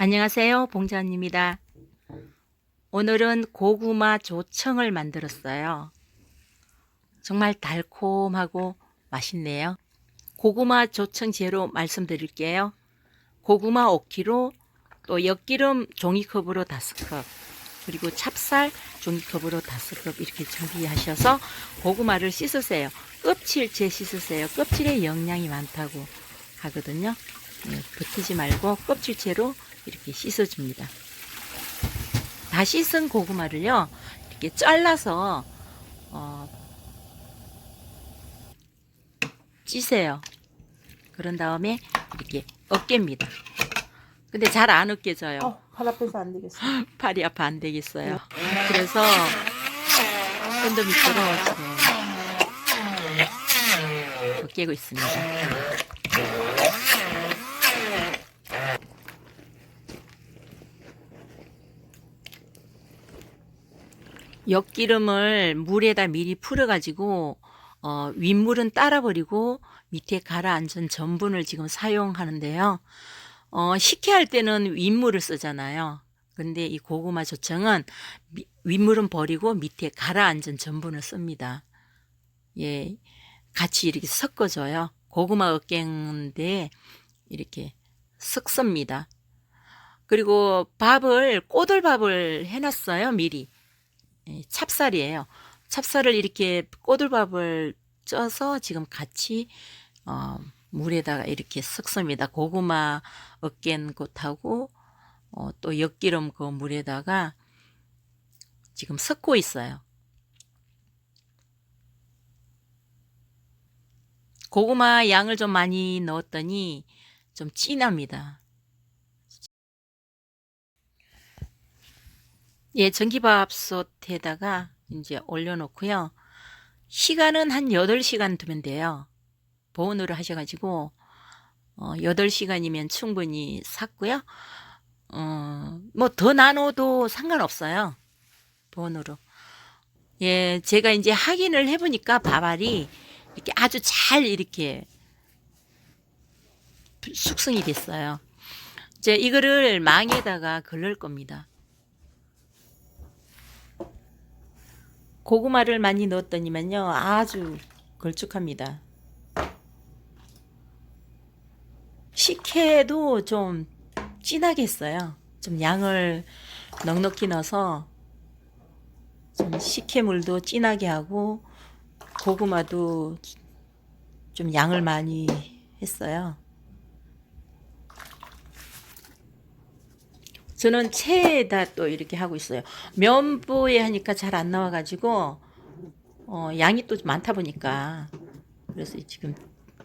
안녕하세요. 봉자입니다. 오늘은 고구마 조청을 만들었어요. 정말 달콤하고 맛있네요. 고구마 조청 재료 말씀드릴게요. 고구마 5kg, 또 엿기름 종이컵으로 5컵, 그리고 찹쌀 종이컵으로 5컵 이렇게 준비하셔서 고구마를 씻으세요. 껍질째 씻으세요. 껍질에 영양이 많다고 하거든요. 네, 버티지 말고 껍질째로 이렇게 씻어줍니다. 다 씻은 고구마를요, 이렇게 잘라서, 어, 찌세요. 그런 다음에 이렇게 으깹니다. 근데 잘 안 으깨져요. 어, 팔 아파서 안 되겠어. 팔이 아파 안 되겠어요. 그래서 샌드 밑으로 지금 으깨고 있습니다. 엿기름을 물에다 미리 풀어가지고 어, 윗물은 따라버리고 밑에 가라앉은 전분을 지금 사용하는데요. 어, 식혜 할 때는 윗물을 쓰잖아요. 근데 이 고구마 조청은 미- 윗물은 버리고 밑에 가라앉은 전분을 씁니다. 예, 같이 이렇게 섞어줘요. 고구마 으깬데 이렇게 섞습니다. 그리고 밥을 꼬들밥을 해놨어요 미리. 예, 찹쌀이에요. 찹쌀을 이렇게 꼬들밥을 쪄서 지금 같이 어, 물에다가 이렇게 섞습니다. 고구마 으깬 것하고 어, 또 엿기름 그 물에다가 지금 섞고 있어요. 고구마 양을 좀 많이 넣었더니 좀 진합니다. 예, 전기밥솥에다가 이제 올려놓고요. 시간은 한 8시간 두면 돼요. 보온으로 하셔가지고, 어, 8시간이면 충분히 샀고요. 어, 뭐 더 나눠도 상관없어요. 보온으로. 예, 제가 이제 확인을 해보니까 밥알이 이렇게 아주 잘 이렇게 숙성이 됐어요. 이제 이거를 망에다가 걸릴 겁니다. 고구마를 많이 넣었더니만요 아주 걸쭉합니다. 식혜도 좀 진하게 했어요. 좀 양을 넉넉히 넣어서 좀 식혜물도 진하게 하고 고구마도 좀 양을 많이 했어요. 저는 체에다 또 이렇게 하고 있어요. 면보에 하니까 잘 안 나와가지고 어, 양이 또 많다 보니까 그래서 지금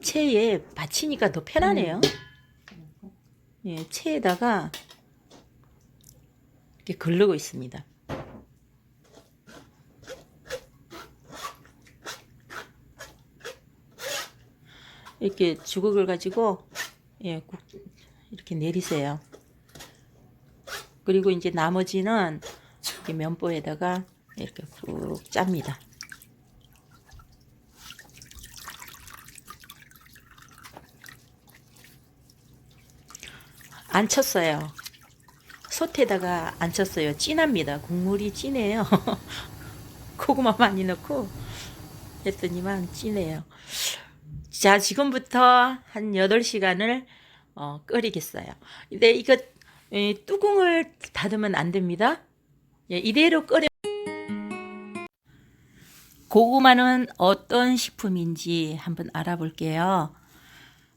체에 받치니까 더 편하네요. 예, 체에다가 이렇게 걸르고 있습니다. 이렇게 주걱을 가지고 예, 국- 이렇게 내리세요. 그리고 이제 나머지는 이렇게 면보에다가 이렇게 푹 짭니다. 안 쳤어요. 솥에다가 안 쳤어요. 진합니다. 국물이 진해요. 고구마 많이 넣고 했더니만 진해요. 자, 지금부터 한 8시간을 어, 끓이겠어요. 근데 이거 예, 뚜껑을 닫으면 안 됩니다. 예, 이대로 끓여. 고구마는 어떤 식품인지 한번 알아볼게요.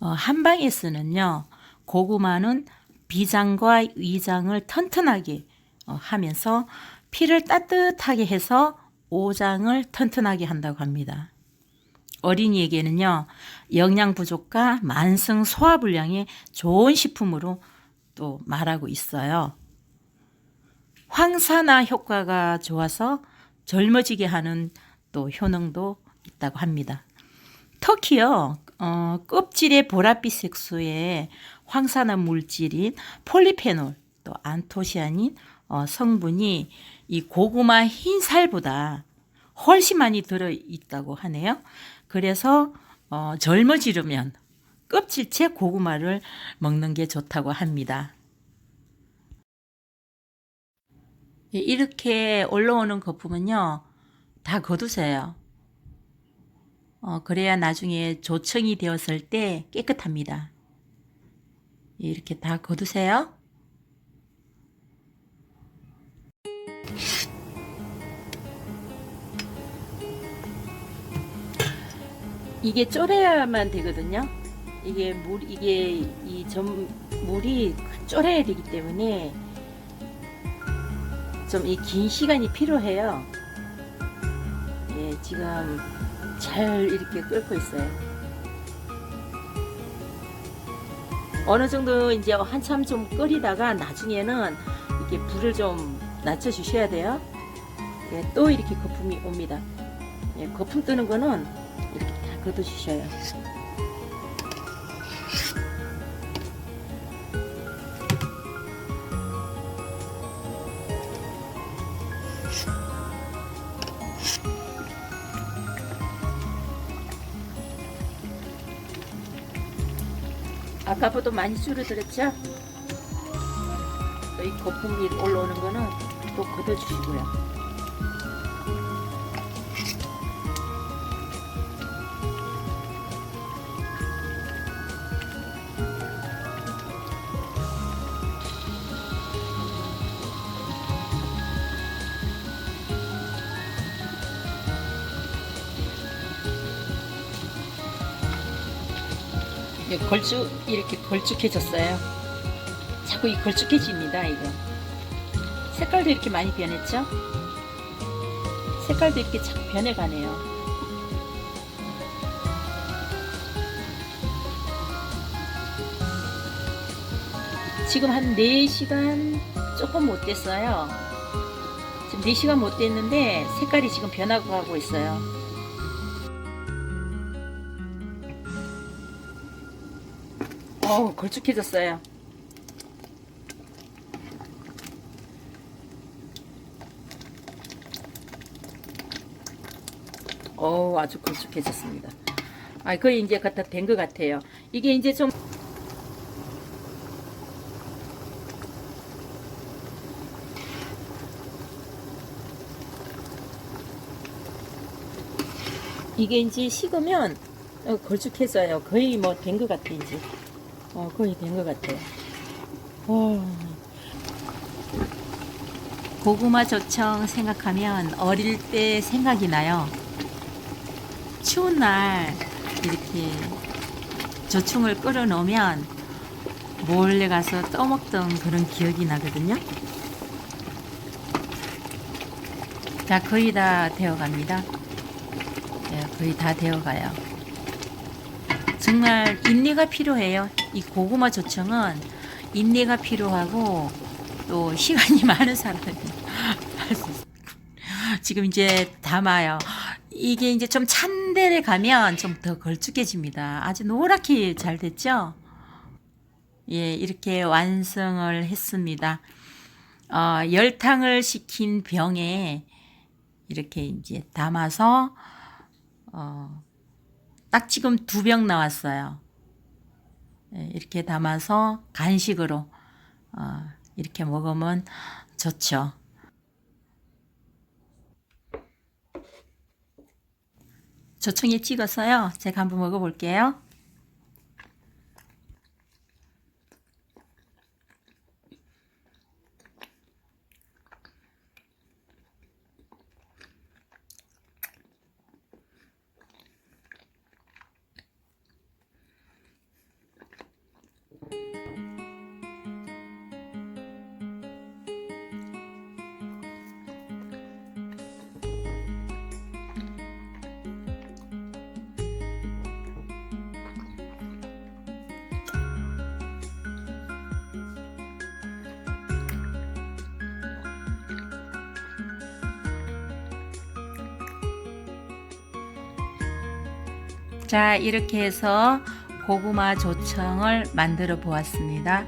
어, 한방에서는요, 고구마는 비장과 위장을 튼튼하게 어, 하면서 피를 따뜻하게 해서 오장을 튼튼하게 한다고 합니다. 어린이에게는요, 영양 부족과 만성 소화 불량에 좋은 식품으로 또 말하고 있어요. 황산화 효과가 좋아서 젊어지게 하는 또 효능도 있다고 합니다. 특히요, 어, 껍질의 보랏빛 색소에 황산화 물질인 폴리페놀, 또 안토시아닌 어, 성분이 이 고구마 흰살보다 훨씬 많이 들어 있다고 하네요. 그래서 어, 젊어지려면 껍질째 고구마를 먹는 게 좋다고 합니다. 예, 이렇게 올라오는 거품은요, 다 거두세요. 어, 그래야 나중에 조청이 되었을 때 깨끗합니다. 예, 이렇게 다 거두세요. 이게 쫄아야만 되거든요. 이게 물 이게 이 점 물이 쫄아야 되기 때문에 좀 이 긴 시간이 필요해요. 예, 지금 잘 이렇게 끓고 있어요. 어느 정도 이제 한참 좀 끓이다가 나중에는 이렇게 불을 좀 낮춰 주셔야 돼요. 예, 또 이렇게 거품이 옵니다. 예, 거품 뜨는 거는 이렇게 다 걷어 주셔요. 아까보다 많이 줄어들었죠? 또이 거품이 올라오는 거는 또 걷어주시고요. 걸쭉 이렇게 걸쭉해졌어요. 자꾸 이 걸쭉해집니다. 이거 색깔도 이렇게 많이 변했죠? 색깔도 이렇게 자꾸 변해가네요. 지금 한 4시간 조금 못 됐어요. 지금 4시간 못 됐는데 색깔이 지금 변하고 가고 있어요. 어우 걸쭉해졌어요. 어우 아주 걸쭉해졌습니다. 아 거의 이제 갖다 된 것 같아요. 이게 이제 좀 이게 이제 식으면 어, 걸쭉해져요. 거의 뭐 된 것 같아 이제. 어, 거의 된 것 같아요. 와. 고구마 조청 생각하면 어릴 때 생각이 나요. 추운 날 이렇게 조청을 끓여 놓으면 몰래 가서 떠먹던 그런 기억이 나거든요. 자, 거의 다 되어 갑니다. 네, 거의 다 되어 가요. 정말 인내가 필요해요. 이 고구마 조청은 인내가 필요하고 또 시간이 많은 사람이. 지금 이제 담아요. 이게 이제 좀 찬 데를 가면 좀 더 걸쭉해집니다. 아주 노랗게 잘 됐죠? 예, 이렇게 완성을 했습니다. 어, 열탕을 식힌 병에 이렇게 이제 담아서 어, 딱 지금 두 병 나왔어요. 예, 이렇게 담아서 간식으로 어, 이렇게 먹으면 좋죠. 조청에 찍어서요. 제가 한번 먹어볼게요. 자, 이렇게 해서 고구마 조청을 만들어 보았습니다.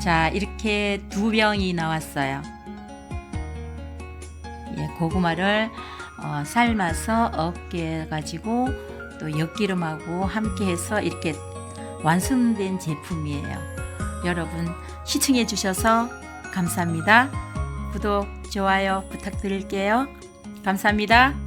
자, 이렇게 두 병이 나왔어요. 예, 고구마를 어, 삶아서 업게 가지고 또 엿기름하고 함께 해서 이렇게 완성된 제품이에요. 여러분 시청해 주셔서 감사합니다. 구독, 좋아요 부탁드릴게요. 감사합니다.